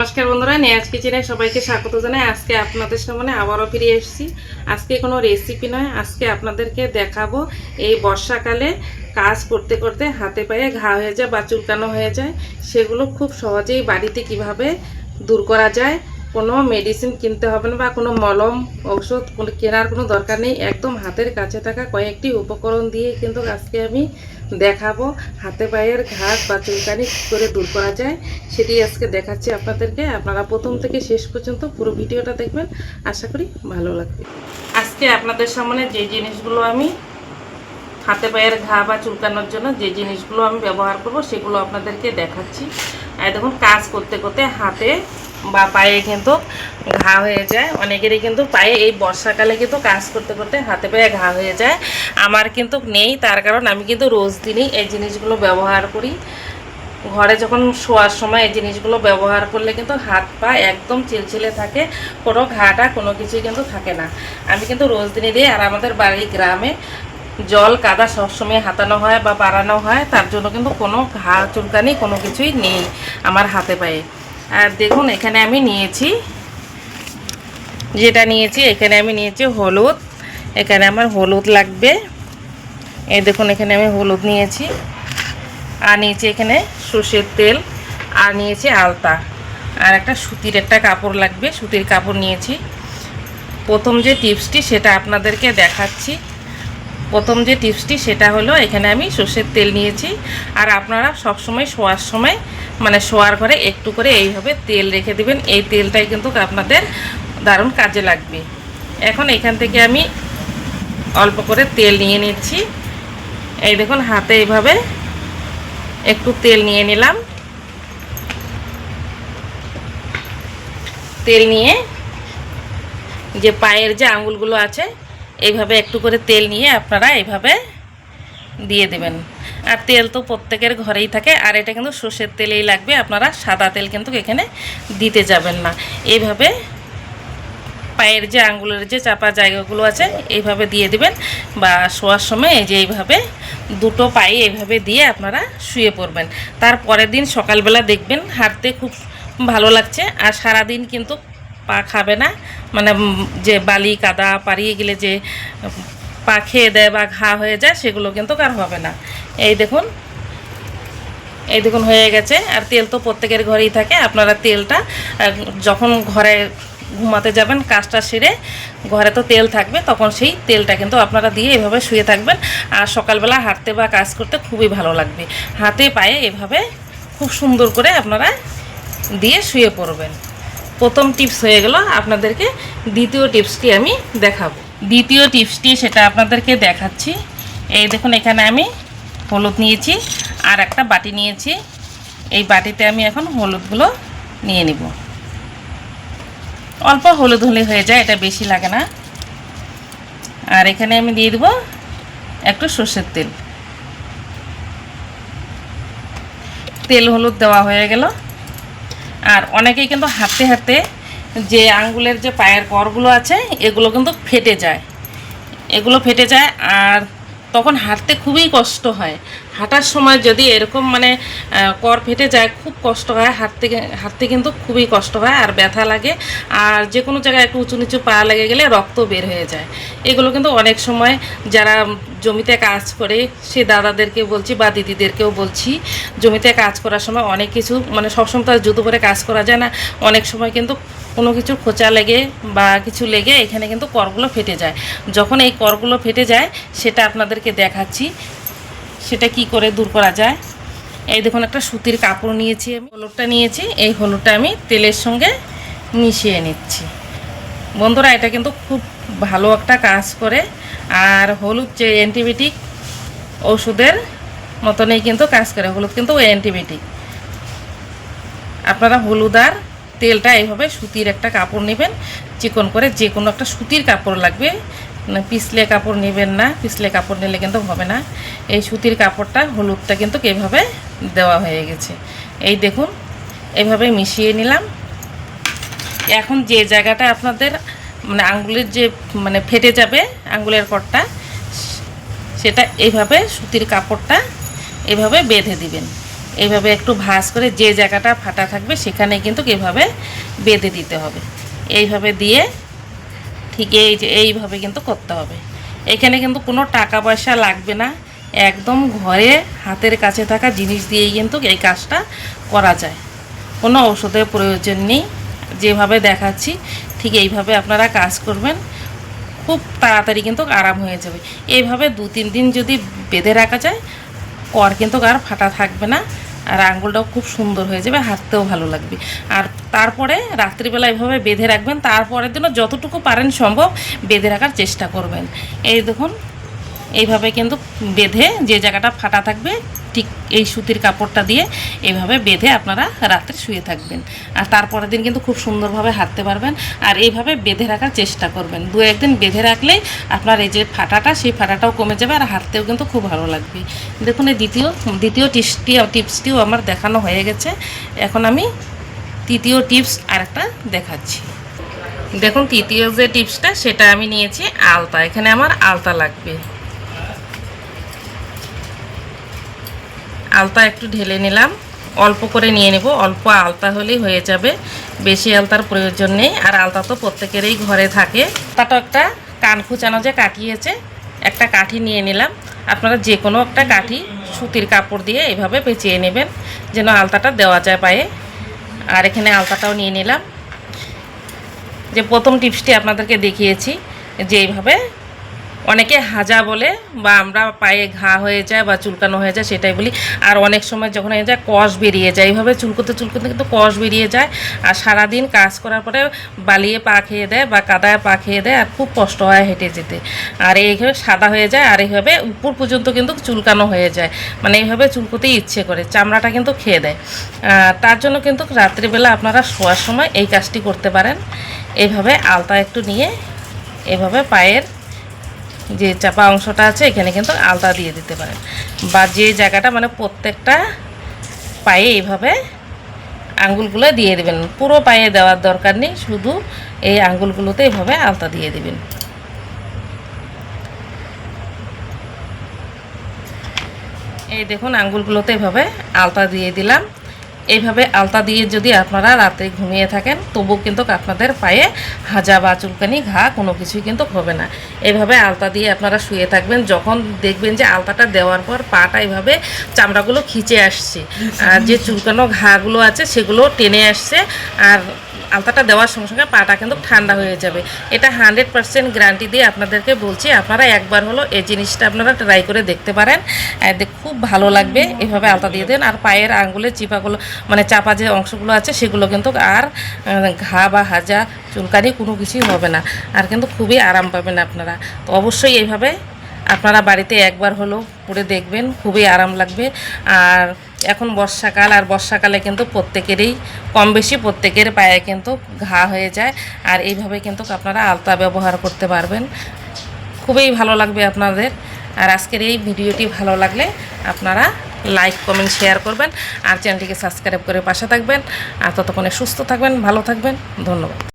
নমস্কার বন্ধুরা, নেয়াজ কিচেনে সবাইকে স্বাগত জানাই। আজকে আপনাদের সামনে আবারও ফিরে এসেছি। আজকে কোনো রেসিপি নয়, আজকে আপনাদেরকে দেখাবো এই বর্ষাকালে কাজ করতে করতে হাতে পায়ে ঘা হয়ে যায় বা চুলকানো হয়ে যায়, সেগুলো খুব সহজেই বাড়িতে কীভাবে দূর করা যায় কোনো মেডিসিন কিনতে হবে না বা কোনো মলম, ঔষধ, কোনো কেনার কোনো দরকার নেই। একদম হাতের কাছে থাকা কয়েকটি উপকরণ দিয়ে কিন্তু আজকে আমি দেখাবো হাতে পায়ের ঘাস বা চুলকানি কী করে দূর করা যায়, সেটি আজকে দেখাচ্ছি আপনাদেরকে। আপনারা প্রথম থেকে শেষ পর্যন্ত পুরো ভিডিওটা দেখবেন। আশা করি ভালো লাগবে। আজকে আপনাদের সামনে যে জিনিসগুলো আমি হাতে পায়ের ঘা বা চুলকানোর জন্য যে জিনিসগুলো আমি ব্যবহার করব, সেগুলো আপনাদেরকে দেখাচ্ছি। আর দেখুন, কাজ করতে করতে হাতে বা পায়ে কিন্তু ঘা হয়ে যায়। অনেকেরই কিন্তু পায়ে এই বর্ষাকালে কিন্তু কাজ করতে করতে হাতে পায়ে ঘা হয়ে যায়। আমার কিন্তু নেই, তার কারণ আমি কিন্তু রোজ দিনই এই জিনিসগুলো ব্যবহার করি। ঘরে যখন শোয়ার সময় এই জিনিসগুলো ব্যবহার করলে কিন্তু হাত পা একদম চিলচিলে থাকে, কোনো ঘাটা কোনো কিছুই কিন্তু থাকে না। আমি কিন্তু রোজ দিনই দিই, আর আমাদের বাড়ির গ্রামে জল কাদা সবসময় হাতানো হয় বা বাড়ানো হয়, তার জন্য কিন্তু কোনো ঘা চুলকানি কোনো কিছুই নেই আমার হাতে পায়ে। আর দেখুন, এখানে আমি নিয়েছি, যেটা নিয়েছি, এখানে আমি নিয়েছি হলুদ। এখানে আমার হলুদ লাগবে। এ দেখুন, এখানে আমি হলুদ নিয়েছি। আর নিয়েছি এখানে সর্ষের তেল, আর নিয়েছি আলতা। আর একটা সুতির একটা কাপড় লাগবে, সুতির কাপড় নিয়েছি। প্রথম যে টিপসটি, সেটা আপনাদেরকে দেখাচ্ছি। প্রথম যে টিপসটি সেটা হলো এখানে আমি সর্ষের তেল নিয়েছি। আর আপনারা সব সময় শোয়ার সময় মানে শোয়ার ঘরে একটু করে এইভাবে তেল রেখে দিবেন। এই তেলটাই কিন্তু আপনাদের দারুণ কাজে লাগবে। এখন এখান থেকে আমি অল্প করে তেল নিয়ে নিচ্ছি। এই দেখুন, হাতে এইভাবে একটু তেল নিয়ে নিলাম। তেল নিয়ে যে পায়ের যে আঙুলগুলো আছে এইভাবে একটু করে তেল নিয়ে আপনারা এইভাবে দিয়ে দেবেন। আর তেল তো প্রত্যেকের ঘরেই থাকে, আর এটা কিন্তু সর্ষের তেলেই লাগবে, আপনারা সাদা তেল কিন্তু এখানে দিতে যাবেন না। এইভাবে পায়ের যে আঙ্গুলের যে চাপা জায়গাগুলো আছে, এইভাবে দিয়ে দিবেন, বা শোয়ার সময় এই যে এইভাবে দুটো পায়ে এইভাবে দিয়ে আপনারা শুয়ে পড়বেন। তার পরের দিন সকালবেলা দেখবেন হাঁটতে খুব ভালো লাগছে, আর সারাদিন কিন্তু পা খাবে না। মানে যে বালি, কাদা পাড়িয়ে গেলে যে পা খেয়ে দেয় বা ঘা হয়ে যায়, সেগুলো কিন্তু কার হবে না। এই দেখুন এই দেখুন হয়ে গেছে। আর তেল তো প্রত্যেকের ঘরেই থাকে। আপনারা তেলটা যখন ঘরে ঘুমাতে যাবেন, কাজটা সেরে ঘরে তো তেল থাকবে, তখন সেই তেলটা কিন্তু আপনারা দিয়ে এভাবে শুয়ে থাকবেন। আর সকালবেলা হাঁটতে বা কাজ করতে খুবই ভালো লাগবে। হাতে, পায়ে এভাবে খুব সুন্দর করে আপনারা দিয়ে শুয়ে পড়বেন। প্রথম টিপস হয়ে গেল, আপনাদেরকে দ্বিতীয় টিপসটি আমি দেখাবো। দ্বিতীয় টিপসটি সেটা আপনাদেরকে দেখাচ্ছি। এই দেখুন, এখানে আমি হলুদ নিয়েছি, আর একটা বাটি নিয়েছি। এই বাটিতে আমি এখন হলুদগুলো নিয়ে নিব। অল্প হলুদ হলে হয়ে যায়, এটা বেশি লাগে না। আর এখানে আমি দিয়ে দেবো একটু সর্ষের তেল। তেল হলুদ দেওয়া হয়ে গেল। আর অনেকেই কিন্তু হাঁটতে হাঁটতে যে আঙ্গুলের যে পায়ের করগুলো আছে, এগুলো কিন্তু ফেটে যায়। এগুলো ফেটে যায় আর তখন হাঁটতে খুবই কষ্ট হয়। হাঁটার সময় যদি এরকম মানে কর ফেটে যায়, খুব কষ্ট হয়। হাঁটতে হাঁটতে কিন্তু খুবই কষ্ট হয় আর ব্যথা লাগে। আর যে কোনো জায়গায় একটু উঁচু নিচু পা লেগে গেলে রক্ত বের হয়ে যায়। এগুলো কিন্তু অনেক সময় যারা জমিতে কাজ করে, সে দাদাদেরকে বলছি বা দিদিদেরকেও বলছি, জমিতে কাজ করার সময় অনেক কিছু মানে সবসময় তো জুতো পরে কাজ করা যায় না। অনেক সময় কিন্তু কোনো কিছু খোঁচা লেগে বা কিছু লেগে এখানে কিন্তু করগুলো ফেটে যায়। যখন এই করগুলো ফেটে যায়, সেটা আপনাদেরকে দেখাচ্ছি। সেটা কি করে দূর করা যায়? এই দেখুন, একটা সুতির কাপড় নিয়েছি আমি। হলুদটা নিয়েছি। এই হলুদটা আমি তেলের সঙ্গে মিশিয়ে নিচ্ছি। বন্ধুরা, এটা কিন্তু খুব ভালো একটা কাজ করে। আর হলুদ যে অ্যান্টিবায়োটিক ওষুধের মতনই কিন্তু কাজ করে। হলুদ কিন্তু অ্যান্টিবায়োটিক। আপনারা হলুদ আর তেলটা এইভাবে সুতির একটা কাপড় নেবেন, চিকন করে যে কোনো একটা সুতির কাপড় লাগবে। পিছলে কাপড় নেবেন না, পিছলে কাপড় নিলে কিন্তু হবে না। এই সুতির কাপড়টা হলুদটা কিন্তু এভাবে দেওয়া হয়ে গেছে। এই দেখুন, এভাবে মিশিয়ে নিলাম। এখন যে জায়গাটা আপনাদের মানে আঙ্গুলের যে মানে ফেটে যাবে আঙ্গুলের কটটা, সেটা এইভাবে সুতির কাপড়টা এভাবে বেঁধে দিবেন। এইভাবে একটু ভাঁজ করে যে জায়গাটা ফাটা থাকবে সেখানে কিন্তু এভাবে বেঁধে দিতে হবে। এইভাবে দিয়ে ঠিক এই যে এইভাবে কিন্তু করতে হবে। এখানে কিন্তু কোনো টাকা পয়সা লাগবে না। একদম ঘরে হাতের কাছে থাকা জিনিস দিয়েই কিন্তু এই কাজটা করা যায়। কোনো ওষুধের প্রয়োজন নেই। যেভাবে দেখাচ্ছি, ঠিক এইভাবে আপনারা কাজ করবেন। খুব তাড়াতাড়ি কিন্তু আরাম হয়ে যাবে। এইভাবে দু তিন দিন যদি বেঁধে রাখা যায়, কর কিন্তু আর ফাটা থাকবে না। আর আঙ্গুলটাও খুব সুন্দর হয়ে যাবে, হাঁটতেও ভালো লাগবে। আর তারপরে রাত্রিবেলা এভাবে বেঁধে রাখবেন, তারপরের দিনও যতটুকু পারেন সম্ভব বেঁধে রাখার চেষ্টা করবেন। এই দেখুন, এইভাবে কিন্তু বেঁধে যে জায়গাটা ফাটা থাকবে ঠিক এই সুতির কাপড়টা দিয়ে এইভাবে বেঁধে আপনারা রাত্রে শুয়ে থাকবেন। আর তারপরের দিন কিন্তু খুব সুন্দরভাবে হাঁটতে পারবেন আর এইভাবে বেঁধে রাখার চেষ্টা করবেন। দু একদিন বেঁধে রাখলেই আপনার এই যে ফাটাটা, সেই ফাটাটাও কমে যাবে আর হাঁটতেও কিন্তু খুব ভালো লাগবে। দেখুন এই দ্বিতীয় দ্বিতীয় টিপসটি টিপসটিও আমার দেখানো হয়ে গেছে। এখন আমি তৃতীয় টিপস আরেকটা দেখাচ্ছি। দেখুন তৃতীয় যে টিপসটা, সেটা আমি নিয়েছি আলতা। এখানে আমার আলতা লাগবে। আলতা একটু ঢেলে নিলাম। অল্প করে নিয়ে নেব। অল্প আলতা হলেই হয়ে যাবে। বেশি আলতার প্রয়োজন নেই। আর আলতা তো প্রত্যেকেরই ঘরে থাকে। তাটা একটা কান খুচানো যে কাটিয়েছে একটা কাঠি নিয়ে নিলাম। আপনারা যে কোনো একটা কাঠি সুতির কাপড় দিয়ে এভাবে পেঁচিয়ে নেবেন, যেন আলতাটা দেওয়া যায় পায়ে। আর এখানে আলতাটাও নিয়ে নিলাম। যে প্রথম টিপসটি আপনাদেরকে দেখিয়েছি, যে এইভাবে অনেকে হাজা বলে বা আমরা পায়ে ঘা হয়ে যায় বা চুলকানো হয়ে যায় সেটাই বলি। আর অনেক সময় যখন হয়ে যায় কষ বেরিয়ে যায়। এইভাবে চুলকোতে চুলকোতে কিন্তু কষ বেরিয়ে যায়। আর সারাদিন কাজ করার পরে বালিয়ে পা খেয়ে দেয় বা কাদায় পা খেয়ে দেয় আর খুব কষ্ট হয় হেঁটে যেতে। আর এইভাবে সাদা হয়ে যায় আর এইভাবে উপর পর্যন্ত কিন্তু চুলকানো হয়ে যায়। মানে এইভাবে চুলকোতেই ইচ্ছে করে, চামড়াটা কিন্তু খেয়ে দেয়। তার জন্য কিন্তু রাত্রিবেলা আপনারা শোয়ার সময় এই কাজটি করতে পারেন। এইভাবে আলতা একটু নিয়ে এভাবে পায়ের যে চাপা অংশটা আছে, এখানে কিন্তু আলতা দিয়ে দিতে পারেন। বা যে জায়গাটা মানে প্রত্যেকটা পায়ে এইভাবে আঙ্গুলগুলো দিয়ে দেবেন। পুরো পায়ে দেওয়ার দরকার নেই, শুধু এই আঙ্গুলগুলোতে এইভাবে আলতা দিয়ে দেবেন। এই দেখুন, আঙ্গুলগুলোতে এভাবে আলতা দিয়ে দিলাম। এইভাবে আলতা দিয়ে যদি আপনারা রাতে ঘুমিয়ে থাকেন তবু কিন্তু আপনাদের পায়ে হাজা বা চুলকানি ঘা কোনো কিছুই কিন্তু হবে না। এইভাবে আলতা দিয়ে আপনারা শুয়ে থাকবেন। যখন দেখবেন যে আলতাটা দেওয়ার পর পাটা এইভাবে চামড়াগুলো খিচে আসছে, আর যে চুলকানো ঘাগুলো আছে সেগুলো টেনে আসছে, আর আলতাটা দেওয়ার সঙ্গে সঙ্গে পাটা কিন্তু ঠান্ডা হয়ে যাবে। এটা হান্ড্রেড পার্সেন্ট গ্যারান্টি দিয়ে আপনাদেরকে বলছি, আপনারা একবার হলো এই জিনিসটা আপনারা ট্রাই করে দেখতে পারেন। খুব ভালো লাগবে। এভাবে আলতা দিয়ে দেন, আর পায়ের আঙ্গুলের চিপাগুলো মানে চাপা যে অংশগুলো আছে সেগুলো কিন্তু আর ঘা বা হাজা, চুলকানি কোনো কিছুই হবে না। আর কিন্তু খুবই আরাম পাবেন আপনারা। তো অবশ্যই এইভাবে আপনারা বাড়িতে একবার হলেও করে দেখবেন, খুবই আরাম লাগবে। আর এখন বর্ষাকাল, আর বর্ষাকালে কিন্তু প্রত্যেকেরই কম বেশি প্রত্যেকের পায়ে কিন্তু ঘা হয়ে যায়। আর এইভাবে কিন্তু আপনারা আলতা ব্যবহার করতে পারবেন। খুবই ভালো লাগবে আপনাদের। আর আজকের এই ভিডিওটি ভালো লাগলে আপনারা লাইক কমেন্ট শেয়ার করবেন। আর চ্যানেলটিকে সাবস্ক্রাইব করে পাশে থাকবেন। আর ততক্ষণে সুস্থ থাকবেন, ভালো থাকবেন। ধন্যবাদ।